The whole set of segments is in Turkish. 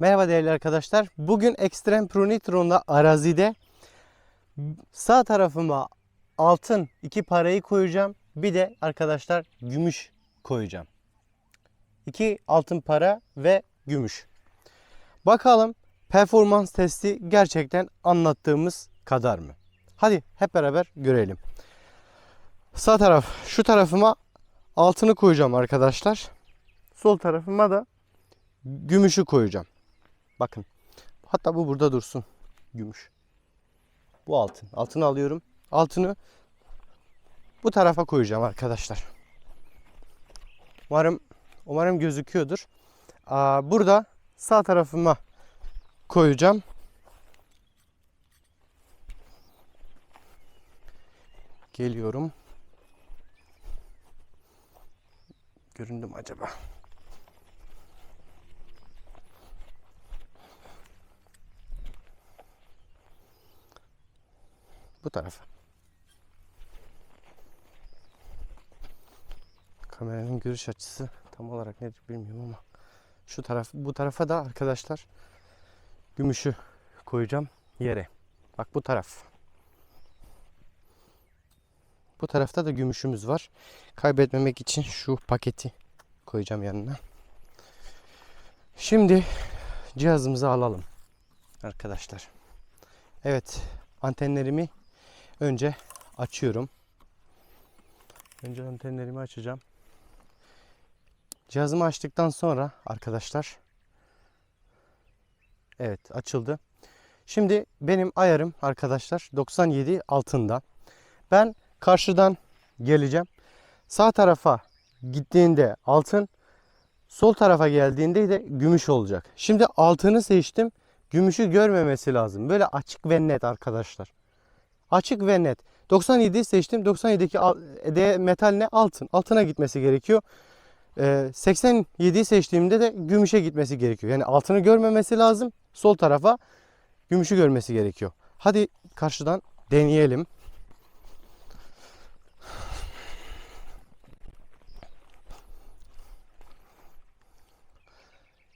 Merhaba değerli arkadaşlar. Bugün Extreme Pro Nitro'nda arazide sağ tarafıma altın iki parayı koyacağım. Bir de arkadaşlar gümüş koyacağım. İki altın para ve gümüş. Bakalım performans testi gerçekten anlattığımız kadar mı? Hadi hep beraber görelim. Sağ taraf şu tarafıma altını koyacağım arkadaşlar. Sol tarafıma da gümüşü koyacağım. Bakın. Hatta bu burada dursun. Gümüş. Bu altın. Altını alıyorum. Altını bu tarafa koyacağım arkadaşlar. Umarım umarım gözüküyordur. Aa, burada sağ tarafıma koyacağım. Geliyorum. Göründüm acaba? Bu tarafa. Kameranın görüş açısı tam olarak nedir bilmiyorum ama şu taraf bu tarafa da arkadaşlar gümüşü koyacağım yere. Bak bu taraf. Bu tarafta da gümüşümüz var. Kaybetmemek için şu paketi koyacağım yanına. Şimdi cihazımızı alalım arkadaşlar. Evet antenlerimi önce açıyorum. Önce antenlerimi açacağım. Cihazımı açtıktan sonra arkadaşlar Evet açıldı. Şimdi benim ayarım arkadaşlar 97 altında. Ben karşıdan geleceğim. Sağ tarafa gittiğinde altın, sol tarafa geldiğinde de gümüş olacak. Şimdi altını seçtim. Gümüşü görmemesi lazım. Böyle açık ve net arkadaşlar. Açık ve net. 97'yi seçtim. 97'deki al- de metal ne? Altın. Altına gitmesi gerekiyor. Ee, 87'yi seçtiğimde de gümüşe gitmesi gerekiyor. Yani altını görmemesi lazım. Sol tarafa gümüşü görmesi gerekiyor. Hadi karşıdan deneyelim.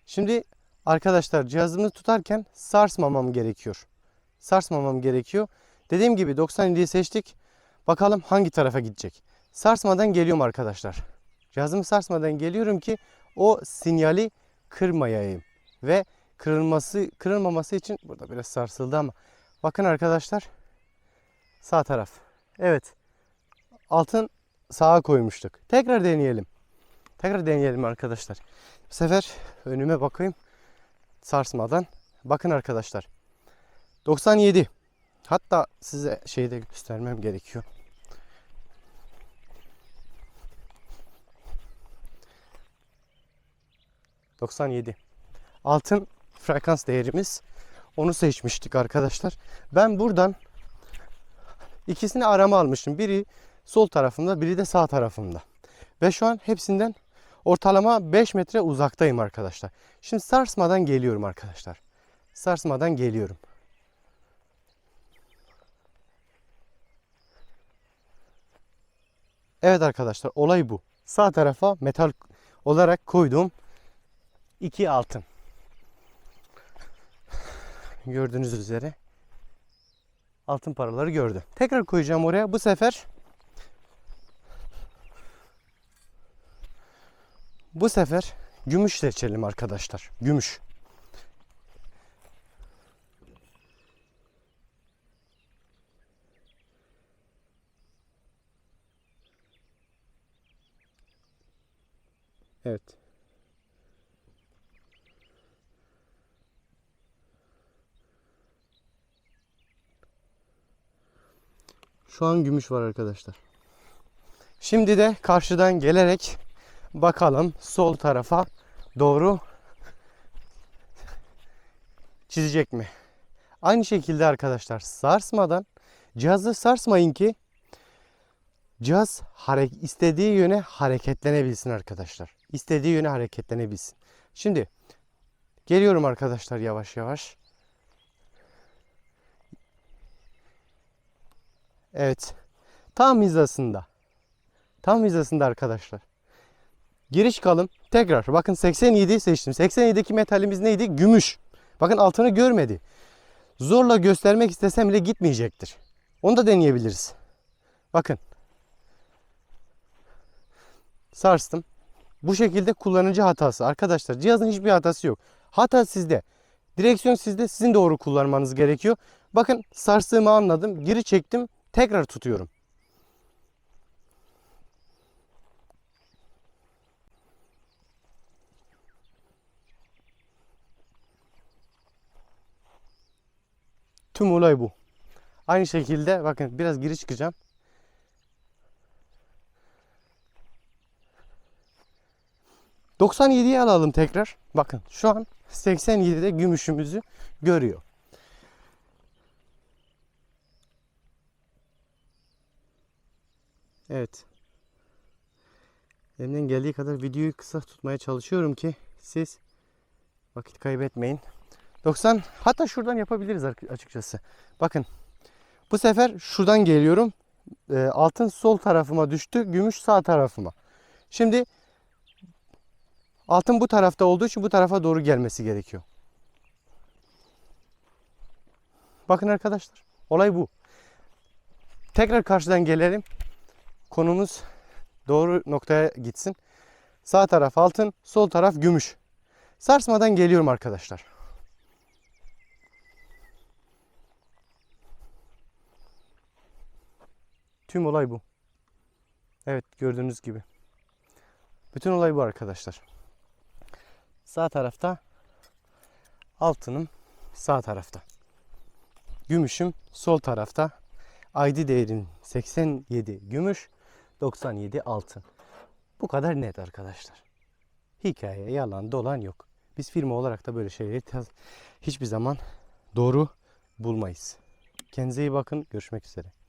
Şimdi arkadaşlar cihazımı tutarken sarsmamam gerekiyor. Sarsmamam gerekiyor. Dediğim gibi 97'yi seçtik. Bakalım hangi tarafa gidecek. Sarsmadan geliyorum arkadaşlar. Cihazımı sarsmadan geliyorum ki o sinyali kırmayayım. Ve kırılması kırılmaması için burada biraz sarsıldı ama bakın arkadaşlar sağ taraf. Evet. Altın sağa koymuştuk. Tekrar deneyelim. Tekrar deneyelim arkadaşlar. Bu sefer önüme bakayım. Sarsmadan. Bakın arkadaşlar. 97. Hatta size şeyi de göstermem gerekiyor. ...97. Altın frekans değerimiz. Onu seçmiştik arkadaşlar. Ben buradan... ...ikisini arama almıştım. Biri sol tarafımda, biri de sağ tarafımda. Ve şu an hepsinden ortalama 5 metre uzaktayım arkadaşlar. Şimdi sarsmadan geliyorum arkadaşlar. Sarsmadan geliyorum. Evet arkadaşlar olay bu. Sağ tarafa metal olarak koyduğum iki altın. Gördüğünüz üzere altın paraları gördü. Tekrar koyacağım oraya. Bu sefer Bu sefer gümüş seçelim arkadaşlar. Gümüş. Evet. Şu an gümüş var arkadaşlar. Şimdi de karşıdan gelerek bakalım sol tarafa doğru çizecek mi? Aynı şekilde arkadaşlar sarsmadan cihazı sarsmayın ki cihaz istediği yöne hareketlenebilsin arkadaşlar. İstediği yöne hareketlenebilsin. Şimdi geliyorum arkadaşlar yavaş yavaş. Evet. Tam hizasında. Tam hizasında arkadaşlar. Geri çıkalım. Tekrar bakın 87'yi seçtim. 87'deki metalimiz neydi? Gümüş. Bakın altını görmedi. Zorla göstermek istesem bile gitmeyecektir. Onu da deneyebiliriz. Bakın. Sarstım. Bu şekilde kullanıcı hatası. Arkadaşlar cihazın hiçbir hatası yok. Hata sizde. Direksiyon sizde. Sizin doğru kullanmanız gerekiyor. Bakın sarstığımı anladım. Geri çektim. Tekrar tutuyorum. Tüm olay bu. Aynı şekilde bakın biraz geri çıkacağım. ...97'ye alalım tekrar. Bakın şu an 87'de gümüşümüzü görüyor. Evet. Elimden geldiği kadar videoyu kısa tutmaya çalışıyorum ki siz vakit kaybetmeyin. 90 hatta şuradan yapabiliriz açıkçası. Bakın bu sefer şuradan geliyorum. Ee, altın sol tarafıma düştü. Gümüş sağ tarafıma. Şimdi altın bu tarafta olduğu için bu tarafa doğru gelmesi gerekiyor. Bakın arkadaşlar. Olay bu. Tekrar karşıdan gelelim. Konumuz doğru noktaya gitsin. Sağ taraf altın, sol taraf gümüş. Sarsmadan geliyorum arkadaşlar. Tüm olay bu. Evet gördüğünüz gibi. Bütün olay bu arkadaşlar. Sağ tarafta altınım sağ tarafta. Gümüşüm sol tarafta. ID değerin 87 gümüş, 97 altın. Bu kadar net arkadaşlar. Hikaye yalan dolan yok. Biz firma olarak da böyle şeyleri hiçbir zaman doğru bulmayız. Kendinize iyi bakın. Görüşmek üzere.